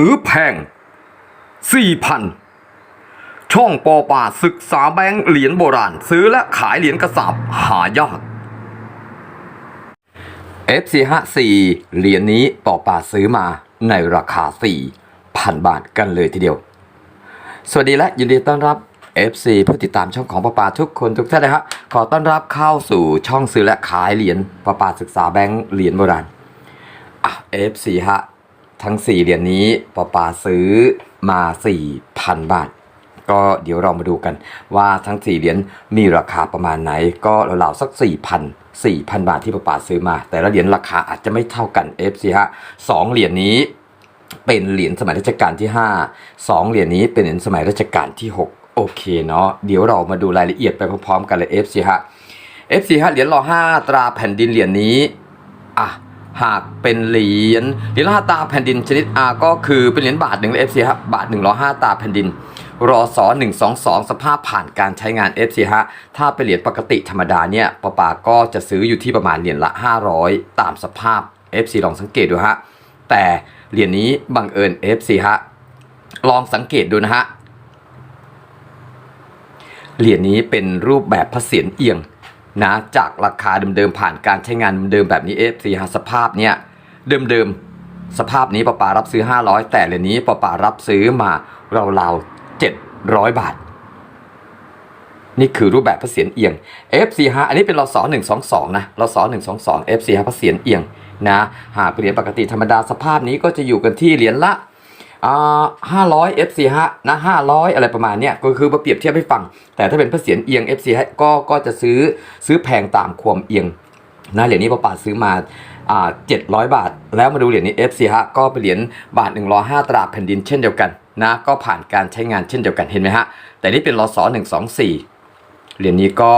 ซื้อแพงสี่พันช่องปอป่าศึกษาแบงค์เหรียญโบราณ ซื้อและขายเหรียญกระสาบหายาก F454 เหรียญนี้ปอป่าซื้อมาในราคา 4,000 บาทกันเลยทีเดียว สวัสดีและยินดีต้อนรับ FC ผู้ติดตามช่องของปาปาทุกคนทุกท่านนะฮะขอต้อนรับเข้าสู่ช่องซื้อและขายเหรียญปาปาศึกษาแบงค์เหรียญโบราณอะ FC ฮะ ทั้ง 4 เหรียญนี้ปาปาซื้อมา 4,000 บาท ก็เดี๋ยวเรามาดูกันว่าทั้ง 4 เหรียญมีราคาประมาณไหน ก็ราวๆสัก 4,000 4,000 บาทที่ปาปาซื้อมา แต่ละเหรียญราคาอาจจะไม่เท่ากัน FC ฮะสองเหรียญนี้เป็นเหรียญสมัยรัชกาลที่ 5 2 เหรียญนี้เป็นเหรียญสมัยรัชกาลที่ 6 โอเคเนาะเดี๋ยวเรามาดูรายละเอียดไปพร้อมๆกันเลย FC ฮะ FC ฮะเหรียญรอ5ตราแผ่นดินเหรียญนี้อะ หากเป็นเหรียญเหรียญรอ5ตาแผ่นดินชนิด R ก็คือเป็นเหรียญบาทหนึ่งเลย FC ฮะบาทหนึ่งรอ5ตาแผ่นดินรอสอ122 สภาพผ่านการใช้งาน FC ฮะถ้าเป็นเหรียญปกติธรรมดาเนี่ยปะปาก็จะซื้ออยู่ที่ประมาณเหรียญละ 500 ตามสภาพ FC ลองสังเกตดูฮะแต่เหรียญนี้บังเอิญ FC ฮะลองสังเกตดูนะฮะเหรียญนี้เป็นรูปแบบพระเศียรเอียง นะจากราคาเดิมๆผ่านการใช้งานเดิมๆแบบนี้ FC ฮะสภาพเนี่ยเดิมๆสภาพนี้ปะปารับซื้อ 500 แต่เหรียญนี้ปะปารับซื้อมาราวๆ700 บาท นี่คือรูปแบบพระเศียรเอียง FC ฮะอันนี้เป็นรศ122นะรศ122 FC ฮะพระเศียรเอียงนะหากเป็นเหรียญปกติธรรมดาสภาพนี้ก็จะอยู่กันที่เหรียญละ อ่า500 FC ฮะนะ500อยอะไรประมาณเนี้ยก็คือมาเปรียบเทียบให้ฟัง แต่ถ้าเป็นพระเศียรเอียง FC ฮะก็ก็จะซื้อซื้อแพงตามความเอียงนะเหรียญนี้ประปาซื้อมาอ่า700บาท แล้วมาดูเหรียญนี้ FC ฮะก็เป็นเหรียญบาท105ตราแผ่นดินเช่นเดียวกันนะก็ผ่านการใช้งานเช่นเดียวกันเห็นไหมฮะแต่นี่เป็นรศ124เหรียญนี้ก็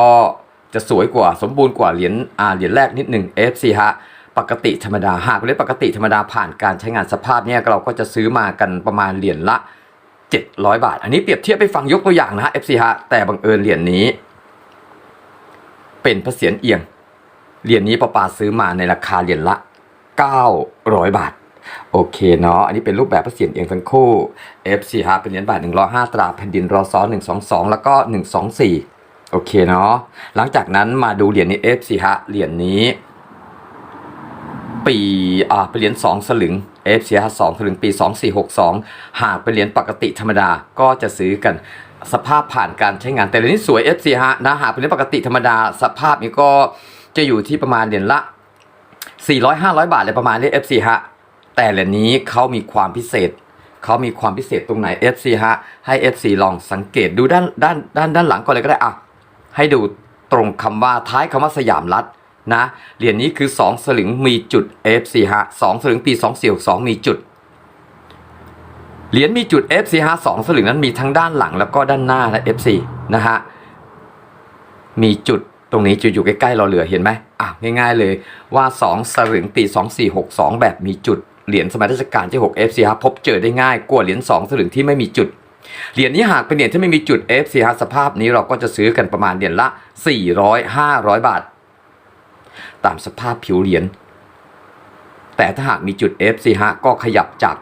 จะสวยกว่าสมบูรณ์กว่าเหรียญอ่าเหรียญแรกนิดหนึ่ง FC ฮะ ปกติธรรมดา หากเป็นปกติธรรมดาผ่านการใช้งานสภาพเนี่ยเราก็จะซื้อมากันประมาณเหรียญละ 700 บาท อันนี้เปรียบเทียบไปฟังยกตัวอย่างนะฮะ FC ฮะแต่บังเอิญเหรียญนี้ เป็นพระเศียรเอียงเหรียญนี้ปาปาซื้อมาในราคาเหรียญละ 900 บาท โอเคเนาะอันนี้เป็นรูปแบบพระเศียรเอียงทั้งคู่ FC ฮะเป็นเหรียญบาท105ตราแผ่นดินรอซ้อ122 แล้วก็ 124 โอเคเนาะหลังจากนั้นมาดูเหรียญนี้ FC ฮะเหรียญนี้ ปีอ่าเป็นเหรียญ2สลึง FC ฮะ2สลึงปี 2462 หากเป็นเหรียญปกติธรรมดาก็จะซื้อกันสภาพผ่านการใช้งาน แต่เหรียญนี้สวย FC ฮะนะหากเป็นเหรียญปกติธรรมดา สภาพนี้ก็จะอยู่ที่ประมาณเหรียญละ 400 500 บาทอะไรประมาณนี้ FC ฮะแต่เหรียญนี้เขามีความพิเศษเขามีความพิเศษตรงไหน FC ฮะ ให้ FC ลองสังเกตดูด้านด้านด้านด้านหลังก่อนเลยก็ได้อะให้ดูตรงคำว่าท้ายคำว่าสยามรัฐ นะเหรียญนี้คือ 2 สลึงมีจุด FC ฮะ2สลึงปี2462มีจุดเหรียญมีจุด FC ฮะ2สลึงนั้นมีทั้งด้านหลังแล้วก็ด้านหน้านะ FC นะฮะมีจุดตรงนี้จุดอยู่ใกล้ๆเราเหลือเห็นไหมอะง่ายๆเลยว่า 2 สลึงปี 2462 แบบมีจุดเหรียญสมัยรัชกาลที่ 6 FC ฮะพบเจอได้ง่ายกว่าเหรียญ2สลึงที่ไม่มีจุดเหรียญนี้หากเป็นเหรียญที่ไม่มีจุด FC ฮะสภาพนี้เราก็จะซื้อกันประมาณเหรียญละ 400 500 บาท ตามสภาพผิวเหรียญ แต่ถ้าหากมีจุด FC ฮะก็ขยับจาก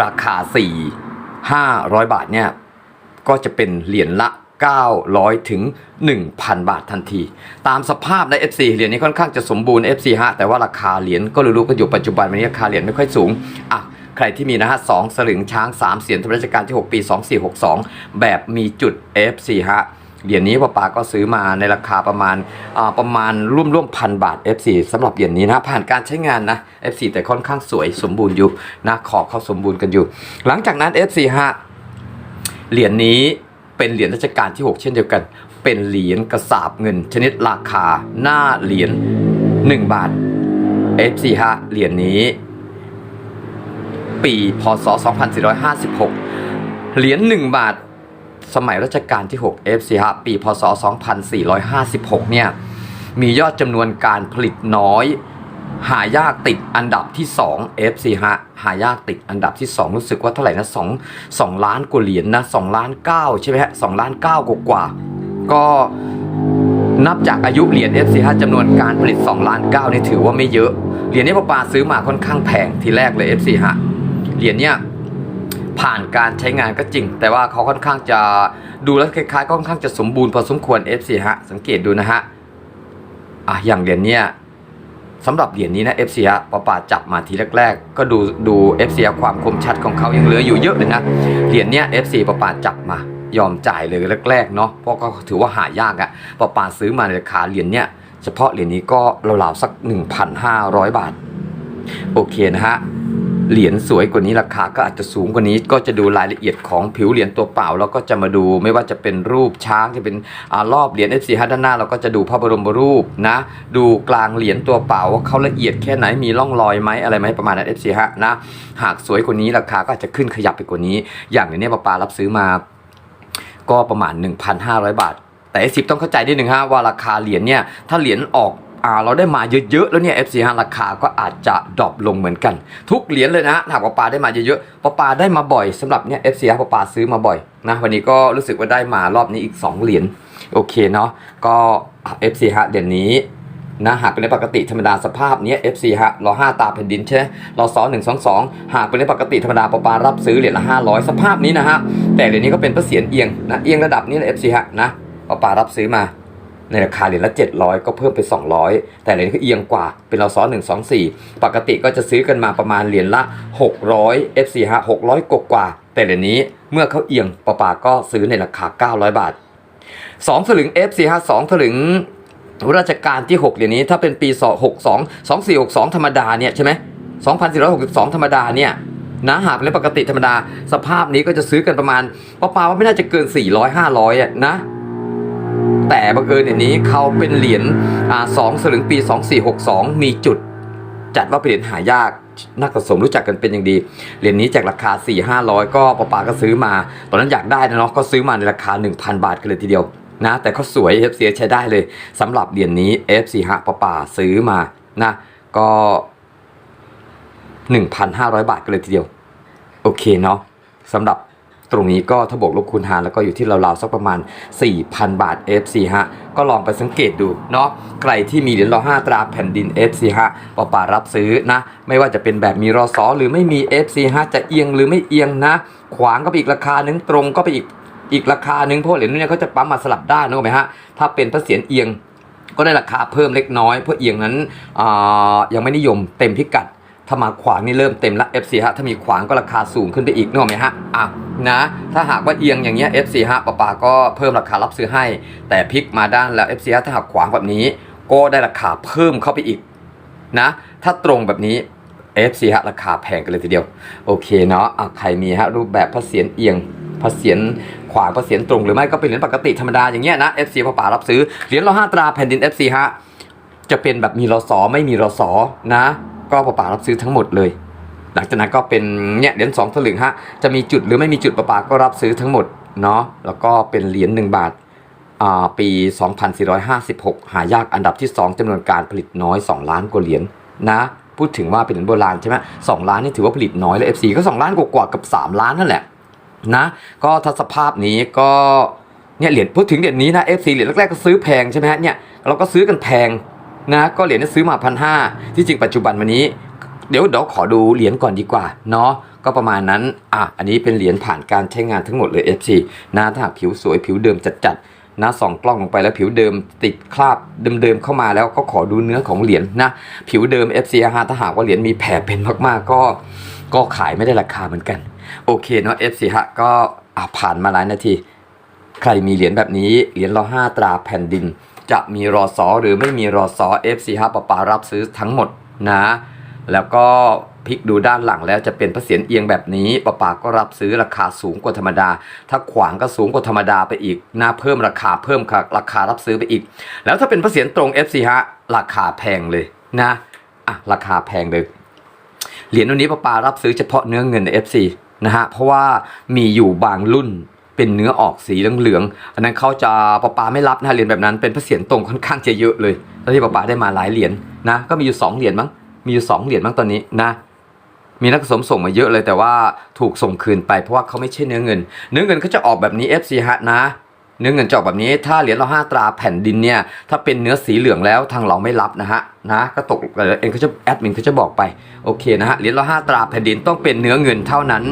ราคา 4 500 บาทเนี่ยก็จะเป็นเหรียญละ 900 ถึง 1,000 บาททันที ตามสภาพใน FC เหรียญนี้ค่อนข้างจะสมบูรณ์ FC ฮะแต่ว่าราคาเหรียญก็รู้ๆกันอยู่ปัจจุบันวันนี้ราคาเหรียญไม่ค่อยสูงอะใครที่มีนะฮะสองสลึงช้าง 3เสียนทรัชกาลที่ 6 ปี 2462 แบบมีจุด F4 ฮะ เหรียญนี้ป้าปาก็ซื้อมาในราคาประมาณประมาณร่วมร่วมพันบาท F4 สำหรับเหรียญนี้นะผ่านการใช้งานนะ F4 แต่ค่อนข้างสวยสมบูรณ์อยู่นะขอบเขาสมบูรณ์กันอยู่ หลังจากนั้น F4 ฮะเหรียญนี้เป็นเหรียญรัชกาลที่ 6 เช่นเดียวกัน เป็นเหรียญกระสาบเงิน ชนิดราคาหน้าเหรียญ1 บาท F4 ฮะเหรียญนี้ ปีพศ 2456 เหรียญ1บาท สมัยรัชกาลที่ 6 FC ฮะปี พศ 2456 เนี่ย มียอดจำนวนการผลิตน้อย หายากติดอันดับที่2 FC ฮะหายากติดอันดับที่ 2 รู้สึกว่าเท่าไหร่นะ2 2ล้านกว่าเหรียญนะ2ล้าน9ใช่ไหมฮะ2ล้าน9กว่ากว่า ก็นับจากอายุเหรียญ FC ฮะจำนวนการผลิต2ล้าน9นี่ถือว่าไม่เยอะ เหรียญนี้ปปาซื้อมาค่อนข้างแพงทีแรกเลย FC ฮะเหรียญเนี่ย ผ่านการใช้งานก็จริง แต่ว่าเขาค่อนข้างจะดูแล้วคล้ายๆก็ค่อนข้างจะสมบูรณ์พอสมควร FC ฮะสังเกตดูนะฮะอะอย่างเหรียญเนี่ยสำหรับเหรียญนี้นะ FC ฮะปาปาจับมาทีแรกๆ ก็ดูดู FC ฮะความคมชัดของเขายังเหลืออยู่เยอะเลยนะเหรียญเนี่ย FC ปาปาจับมายอมจ่ายเลยแรกๆเนาะเพราะก็ถือว่าหายากอะปาปาซื้อมาในราคาเหรียญเนี่ยเฉพาะเหรียญนี้ก็ราวๆสัก 1,500 บาท โอเคนะฮะ เหรียญสวยกว่านี้ราคาก็อาจจะสูงกว่านี้ ก็จะดูรายละเอียดของผิวเหรียญตัวเปล่าแล้วก็จะมาดูไม่ว่าจะเป็นรูปช้างจะเป็นอรอบเหรียญ F4 ฮะด้านหน้าเราก็จะดูพระบรมรูปนะ ดูกลางเหรียญตัวเปล่าว่าเขาละเอียดแค่ไหนมีร่องรอยไหมอะไรไหมประมาณนั้น F4 ฮะนะหากสวยกว่านี้ราคาก็อาจจะขึ้นขยับไปกว่านี้ อย่างในนี้ปาปารับซื้อมา ก็ประมาณ 1,500 บาทแต่สิบต้องเข้าใจนิดนึงฮะว่าราคาเหรียญเนี่ยถ้าเหรียญออก เราได้มาเยอะๆแล้วเนี่ย FC ฮะราคาก็อาจจะดรอปลงเหมือนกัน ทุกเหรียญเลยนะหากว่าปาได้มาเยอะๆปาปาได้มาบ่อยสำหรับเนี่ย FC ฮะปาปาซื้อมาบ่อยนะวันนี้ก็รู้สึกว่าได้มารอบนี้อีก 2 เหรียญโอเคเนาะก็ FC ฮะเดี๋ยวนี้นะหากเป็นในปกติธรรมดาสภาพเนี้ย FC ฮะรอ5ตาแผ่นดินใช่ไหมรอซอหนึ่งสองสองหากเป็นในปกติธรรมดาปปารับซื้อเหรียญละ 500 สภาพนี้นะฮะแต่เหรียญนี้ก็เป็นพระเศียรเอียงนะเอียงระดับนี้แหละ FC ฮะนะปปารับซื้อมา ในราคาเหรียญละ 700 ก็เพิ่มไป 200 แต่เหรียญนี้ก็เอียงกว่าเป็นเราซ้อน1 2 4 ปกติก็จะซื้อกันมาประมาณเหรียญละ 600 FC ฮะ600 กว่ากว่า แต่เหรียญนี้เมื่อเขาเอียงปาปาก็ซื้อในราคา 900 บาท 2 สลึง FC ฮะ2สลึงราชการที่ 6 เหรียญนี้ถ้าเป็นปี 62 2462 ธรรมดาเนี่ยใช่ไหม2462 ธรรมดาเนี่ยนะหากเป็นปกติธรรมดา สภาพนี้ก็จะซื้อกันประมาณปาปาว่าไม่น่าจะเกิน 400 500อะนะ แต่บังเอิญอย่างนี้เขาเป็นเหรียญอ่าสองสลึงปี 2462 มีจุดจัดว่าเป็นเหรียญหายากนักสะสมรู้จักกันเป็นอย่างดี เหรียญนี้จากราคา 4 500 ก็ปาปาก็ซื้อมา ตอนนั้นอยากได้นะเนาะก็ซื้อมาในราคา 1,000 บาทกันเลยทีเดียวนะแต่เขาสวย FC ใช้ได้เลยสำหรับเหรียญนี้ FC ฮะปาปาซื้อมานะก็ 1,500 บาทกันเลยทีเดียว โอเคเนาะสำหรับ ตรงนี้ก็ถ้าบวกลบคูณหารแล้วก็อยู่ที่ราวๆสักประมาณ 4,000 บาท FC ฮะ ก็ลองไปสังเกตดูเนาะใครที่มีเหรียญรอ5ตราแผ่นดิน FC ฮะปอป่ารับซื้อนะ ไม่ว่าจะเป็นแบบมีรอสอหรือไม่มี FC ฮะจะเอียงหรือไม่เอียงนะ ขวางก็ไปอีกราคานึงตรงก็ไปอีกอีกราคานึงเพราะเหรียญนี้เขาจะปั๊มมาสลับด้านนึกไหมฮะถ้าเป็นพระเศียรเอียงก็ได้ราคาเพิ่มเล็กน้อย เพราะเอียงนั้นอ่ายังไม่นิยมเต็มพิกัด ถ้ามาขวางนี่เริ่มเต็มละ FC ฮะ ถ้ามีขวางก็ราคาสูงขึ้นไปอีกนึกออกไหมฮะ อะนะ ถ้าหากว่าเอียงอย่างเงี้ย FC ฮะปะปาก็เพิ่มราคารับซื้อให้ แต่พลิกมาด้านแล้ว FC ฮะถ้าหากขวางแบบนี้ ก็ได้ราคาเพิ่มเข้าไปอีกนะ ถ้าตรงแบบนี้ FC ฮะราคาแพงกันเลยทีเดียว โอเคเนาะอะใครมีฮะรูปแบบพระเศียรเอียงพระเศียรขวางพระเศียรตรงหรือไม่ก็เป็นเหรียญปกติธรรมดาอย่างเงี้ยนะ FC ปะปารับซื้อ เหรียญเราห้าตราแผ่นดิน FC ฮะจะเป็นแบบมีรอสอไม่มีรอสอนะ ก็ปะปารับซื้อทั้งหมดเลย หลังจากนั้นก็เป็นเนี่ยเหรียญสองสลึงฮะจะมีจุดหรือไม่มีจุดปะปาก็รับซื้อทั้งหมดเนาะแล้วก็เป็นเหรียญ1บาทอ่าปี 2456 หายากอันดับที่ 2จำนวนการผลิตน้อย 2 ล้านกว่าเหรียญนะพูดถึงว่าเป็นเหรียญโบราณใช่ไหมสองล้านนี่ถือว่าผลิตน้อยเลย FC ก็ 2 ล้านกว่ากับ 3 ล้านนั่นแหละนะก็ถ้าสภาพนี้ก็เนี่ยเหรียญพูดถึงเหรียญนี้นะ FC เหรียญแรกๆก็ซื้อแพงใช่ไหมฮะเนี่ยเราก็ซื้อกันแพง นะก็เหรียญนี้ซื้อมาพันห้าที่จริงปัจจุบันวันนี้ เดี๋ยวเดี๋ยวขอดูเหรียญก่อนดีกว่าเนาะก็ประมาณนั้นอะอันนี้เป็นเหรียญผ่านการใช้งานทั้งหมดเลย FC นะถ้าหากผิวสวยผิวเดิมจัดๆนะส่องกล้องลงไปแล้วผิวเดิมติดคราบเดิมๆเข้ามาแล้วก็ขอดูเนื้อของเหรียญนะผิวเดิม FC ฮะถ้าหากว่าเหรียญมีแผลเป็นมากๆ ก็ก็ขายไม่ได้ราคาเหมือนกัน โอเคเนาะ FC ฮะก็อะผ่านมาหลายนาที ใครมีเหรียญแบบนี้เหรียญรอห้าตราแผ่นดิน จะมีรอสอหรือไม่มีรอสอ FC ฮะปะปารับซื้อทั้งหมดนะ แล้วก็พลิกดูด้านหลังแล้วจะเป็นพระเศียรเอียงแบบนี้ปะปาก็รับซื้อราคาสูงกว่าธรรมดา ถ้าขวางก็สูงกว่าธรรมดาไปอีกนะเพิ่มราคาเพิ่มค่ะราคารับซื้อไปอีก แล้วถ้าเป็นพระเศียรตรง FC ฮะราคาแพงเลยนะอะราคาแพงเลยเหรียญวันนี้ป้าปารับซื้อเฉพาะเนื้อเงินใน FC นะฮะเพราะว่ามีอยู่บางรุ่น เป็นเนื้อออกสีเหลืองๆอันนั้นเขาจะปะปาไม่รับนะเหรียญแบบนั้นเป็นพระเศียรตรงค่อนข้างจะเยอะเลยแล้วที่ปะปาได้มาหลายเหรียญนะ ก็มีอยู่สองเหรียญมั้งมีอยู่สองเหรียญมั้งตอนนี้นะมีนักสะสมส่งมาเยอะเลยแต่ว่าถูกส่งคืนไปเพราะว่าเขาไม่ใช่เนื้อเงิน เนื้อเงินเขาจะออกแบบนี้ FC ฮะนะ เนื้อเงินจะออกแบบนี้ถ้าเหรียญเราห้าตราแผ่นดินเนี่ยถ้าเป็นเนื้อสีเหลืองแล้วทางเราไม่รับนะฮะนะก็ตกเอ็นเขาจะแอดมินเขาจะบอกไปโอเคนะฮะเหรียญเราห้าตราแผ่นดินต้องเป็นเนื้อเงินเท่านั้น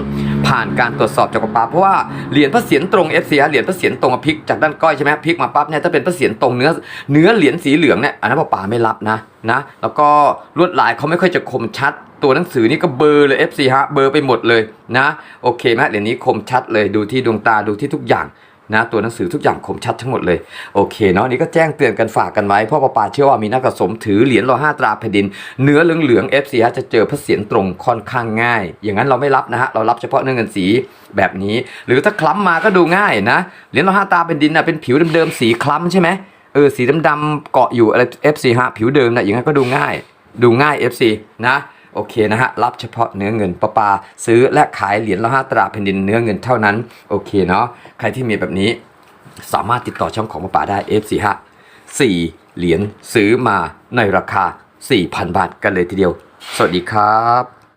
ผ่านการตรวจสอบจากกระปาเพราะว่าเหรียญพระเศียรตรงเอฟซีเหรียญพระเศียรตรงพลิกจากด้านก้อยใช่ไหมพลิกมาปั๊บเนี่ยถ้าเป็นพระเศียรตรงเนื้อเนื้อเหรียญสีเหลืองเนี่ยอันนั้นปาไม่รับนะนะแล้วก็ลวดลายเขาไม่ค่อยจะคมชัด ตัวหนังสือนี่ก็เบอร์เลย FC ฮะเบอร์ไปหมดเลยนะโอเคไหมเหรียญนี้คมชัดเลยดูที่ดวงตาดูที่ทุกอย่าง นะตัวหนังสือทุกอย่างคมชัดทั้งหมดเลยโอเคเนาะนี่ก็แจ้งเตือนกันฝากกันไว้เพราะป้าปาเชื่อว่ามีนักสะสมถือเหรียญรอห้าตราแผ่นดิน เนื้อเหลืองๆ FC ฮะจะเจอพระเศียรตรงค่อนข้างง่าย อย่างนั้นเราไม่รับนะฮะเรารับเฉพาะเนื้อเงินสีแบบนี้ หรือถ้าคล้ำมาก็ดูง่ายนะเหรียญรอห้าตราแผ่นดินนะเป็นผิวเดิมๆสีคล้ำใช่ไหมเออสีดำๆเกาะอยู่อะไร FC ฮะผิวเดิมนะอย่างนั้นก็ดูง่าย ดูง่าย FC นะ โอเคนะฮะรับเฉพาะเนื้อเงินประปา ซื้อและขายเหรียญละห้าตราแผ่นดินเนื้อเงินเท่านั้นโอเคเนาะใครที่มีแบบนี้สามารถติดต่อช่องของประปาได้ F4 ฮะ4เหรียญซื้อมาในราคา 4,000 บาทกันเลยทีเดียว สวัสดีครับ